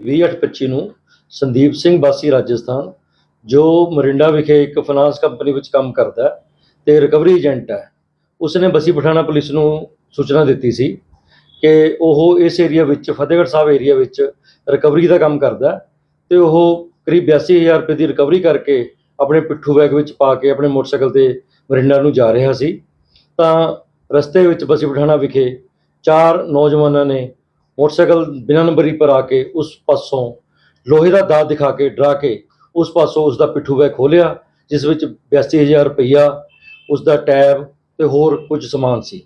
2825 ਨੂੰ ਸੰਦੀਪ ਸਿੰਘ ਵਾਸੀ ਰਾਜਸਥਾਨ, ਜੋ ਮਰਿੰਡਾ ਵਿਖੇ ਇੱਕ ਫਾਈਨਾਂਸ ਕੰਪਨੀ ਵਿੱਚ ਕੰਮ ਕਰਦਾ ਹੈ ਤੇ ਰਿਕਵਰੀ ਏਜੰਟ ਹੈ। ਉਸਨੇ ਬਸੀ ਪਠਾਣਾ ਪੁਲਿਸ ਨੂੰ ਸੂਚਨਾ ਦਿੱਤੀ ਸੀ ਕਿ ਉਹ ਇਸ ਏਰੀਆ ਵਿੱਚ, ਫਤਿਹਗੜ੍ਹ ਸਾਹਿਬ ਏਰੀਆ ਵਿੱਚ ਰਿਕਵਰੀ ਦਾ ਕੰਮ ਕਰਦਾ ਹੈ ਤੇ ਉਹ ਕਰੀਬ 82000 ਰੁਪਏ ਦੀ ਰਿਕਵਰੀ ਕਰਕੇ ਆਪਣੇ ਪਿੱਠੂ ਬੈਗ ਵਿੱਚ ਪਾ ਕੇ ਆਪਣੇ ਮੋਟਰਸਾਈਕਲ ਤੇ ਮਰਿੰਡਾ ਨੂੰ ਜਾ ਰਿਹਾ ਸੀ। ਤਾਂ ਰਸਤੇ ਵਿੱਚ ਬਸੀ ਪਠਾਣਾ ਵਿਖੇ ਚਾਰ ਨੌਜਵਾਨਾਂ ਨੇ ਮੋਟਰਸਾਈਕਲ ਬਿਨਾਂ ਨੰਬਰੀ ਪਰ ਆ ਕੇ ਉਸ ਪਾਸੋਂ ਲੋਹੇ ਦਾ ਦਾਤ ਦਿਖਾ ਕੇ ਡਰਾ ਕੇ ਉਸ ਪਾਸੋਂ ਉਸ ਦਾ ਪਿੱਠੂ ਬੈਗ ਖੋਲਿਆ ਜਿਸ ਵਿੱਚ 82000 ਰੁਪਈਆ ਉਸ ਦਾ ਟੈਬ ਤੇ ਹੋਰ ਕੁਝ ਸਮਾਨ ਸੀ।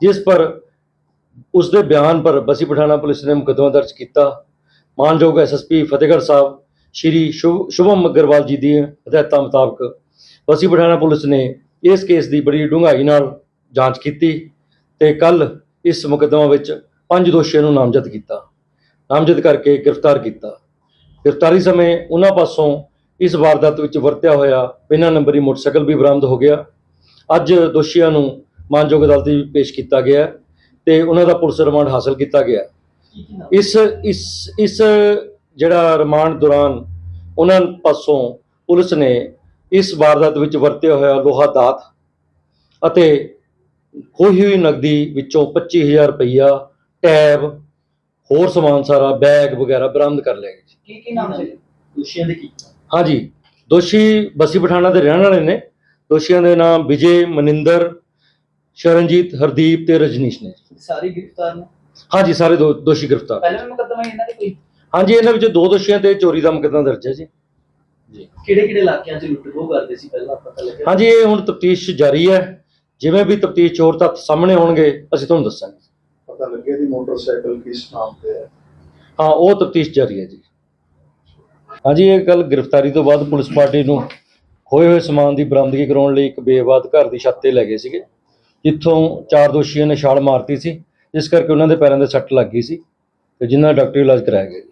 ਜਿਸ ਪਰ ਉਸ ਦੇ ਬਿਆਨ ਪਰ ਬਸੀ ਪਠਾਣਾ ਪੁਲਿਸ ਨੇ ਮੁਕੱਦਮਾ ਦਰਜ ਕੀਤਾ। ਮਾਨਯੋਗ ਐਸਐਸਪੀ ਫਤਿਹਗੜ੍ਹ ਸਾਹਿਬ ਸ਼੍ਰੀ ਸ਼ੁਭ- ਸ਼ੁਭਮ ਅਗਰਵਾਲ ਜੀ ਦੀ ਹਦਾਇਤਾਂ ਮੁਤਾਬਕ ਬਸੀ ਪਠਾਣਾ ਪੁਲਿਸ ਨੇ ਇਸ ਕੇਸ ਦੀ ਬੜੀ ਡੂੰਘਾਈ ਨਾਲ ਜਾਂਚ ਕੀਤੀ ਤੇ ਕੱਲ ਇਸ ਮੁਕੱਦਮਾ ਵਿੱਚ ਪੰਜ ਦੋਸ਼ੀਆਂ ਨੂੰ ਨਾਮਜ਼ਦ ਕੀਤਾ। ਨਾਮਜ਼ਦ ਕਰਕੇ ਗ੍ਰਿਫਤਾਰ ਕੀਤਾ। ਗ੍ਰਿਫਤਾਰੀ ਸਮੇਂ ਉਹਨਾਂ ਪਾਸੋਂ ਇਸ ਵਾਰਦਾਤ ਵਿੱਚ ਵਰਤਿਆ ਹੋਇਆ ਬਿਨਾਂ ਨੰਬਰੀ ਮੋਟਰਸਾਈਕਲ ਵੀ ਬਰਾਮਦ ਹੋ ਗਿਆ। ਅੱਜ ਦੋਸ਼ੀਆਂ ਨੂੰ ਮਾਨਯੋਗ ਅਦਾਲਤ ਵਿੱਚ ਪੇਸ਼ ਕੀਤਾ ਗਿਆ ਤੇ ਉਹਨਾਂ ਦਾ ਪੁਲਿਸ ਰਿਮਾਂਡ ਹਾਸਲ ਕੀਤਾ ਗਿਆ। ਇਸ ਇਸ ਇਸ ਜਿਹੜਾ ਰਿਮਾਂਡ ਦੌਰਾਨ ਉਹਨਾਂ ਪਾਸੋਂ ਪੁਲਿਸ ਨੇ ਇਸ ਵਾਰਦਾਤ ਵਿੱਚ ਵਰਤਿਆ ਹੋਇਆ ਲੋਹਾ ਦਾਤ ਅਤੇ ਖੋਈ ਹੋਈ ਨਕਦੀ ਵਿੱਚੋਂ 25000 ਰੁਪਈਆ ਟੈਬ ਹੋਰ ਸਮਾਨ ਸਾਰਾ ਬੈਗ ਵਗੈਰਾ ਬਰਾਮਦ ਕਰ ਲਿਆ ਗਿਆ ਜੀ। ਕੀ ਕੀ ਨਾਮ ਸੀ ਦੋਸ਼ੀਆਂ ਦੇ ਕੀ ਹਾਂਜੀ ਦੋਸ਼ੀ ਬਸੀ ਪਠਾਣਾ ਦੇ ਰਹਿਣ ਵਾਲੇ ਨੇ। ਦੋਸ਼ੀਆਂ ਦੇ ਨਾਮ ਵਿਜੇ ਮਨਿੰਦਰ ਸ਼ਰਨਜੀਤ ਹਰਦੀਪ ਤੇ ਰਜਨੀਸ਼ ਨੇ। ਸਾਰੀ ਗ੍ਰਿਫਤਾਰ ਨੇ? ਹਾਂਜੀ ਸਾਰੇ ਦੋ ਦੋਸ਼ੀ ਗ੍ਰਿਫਤਾਰ। ਪਹਿਲੇ ਵੀ ਮੁਕੱਦਮਾ ਇਹਨਾਂ ਦੇ ਕੋਈ? ਹਾਂਜੀ ਇਹਨਾਂ ਵਿੱਚ ਦੋ ਦੋਸ਼ੀਆਂ ਤੇ ਚੋਰੀ ਦਾ ਮੁਕੱਦਮਾ ਦਰਜ ਹੈ ਜੀ। ਕਿਹੜੇ ਕਿਹੜੇ ਇਲਾਕਿਆਂ 'ਚ ਲੁੱਟ ਖੋਹ ਕਰਦੇ ਸੀ ਪਹਿਲਾਂ ਪਤਾ ਲੱਗਿਆ? ਹਾਂਜੀ ਇਹ ਹੁਣ ਤਫਤੀਸ਼ ਜਾਰੀ ਹੈ। ਜਿਵੇਂ ਵੀ ਤਫਤੀਸ਼ ਚੋਰ ਤੱਕ ਸਾਹਮਣੇ ਆਉਣਗੇ ਅਸੀਂ ਤੁਹਾਨੂੰ ਦੱਸਾਂਗੇ। ਪਤਾ ਲੱਗਿਆ ਦੀ ਮੋਟਰਸਾਈਕਲ ਕਿਸ ਨਾਮ ਤੇ ਹੈ? ਹਾਂ, ਉਹ ਤਫਤੀਸ਼ ਜਾਰੀ ਹੈ ਜੀ। ਹਾਂਜੀ, ਇਹ ਕੱਲ ਗ੍ਰਿਫਤਾਰੀ ਤੋਂ ਬਾਅਦ ਪੁਲਿਸ ਪਾਰਟੀ ਨੂੰ ਹੋਏ ਹੋਏ ਸਮਾਨ ਦੀ ਬਰਾਮਦਗੀ ਕਰਾਉਣ ਲਈ ਇੱਕ ਬੇਵਾਦ ਘਰ ਦੀ ਛੱਤ ਤੇ ਲੈ ਗਏ ਸੀਗੇ, ਜਿੱਥੋਂ ਚਾਰ ਦੋਸ਼ੀਆਂ ਨੇ ਛਾਲ ਮਾਰਤੀ ਸੀ, ਜਿਸ ਕਰਕੇ ਉਹਨਾਂ ਦੇ ਪੈਰਾਂ ਦੇ ਸੱਟ ਲੱਗ ਗਈ ਸੀ ਤੇ ਜਿਨ੍ਹਾਂ ਦਾ ਡਾਕਟਰੀ ਇਲਾਜ ਕਰਾਇਆ ਗਿਆ ਜੀ।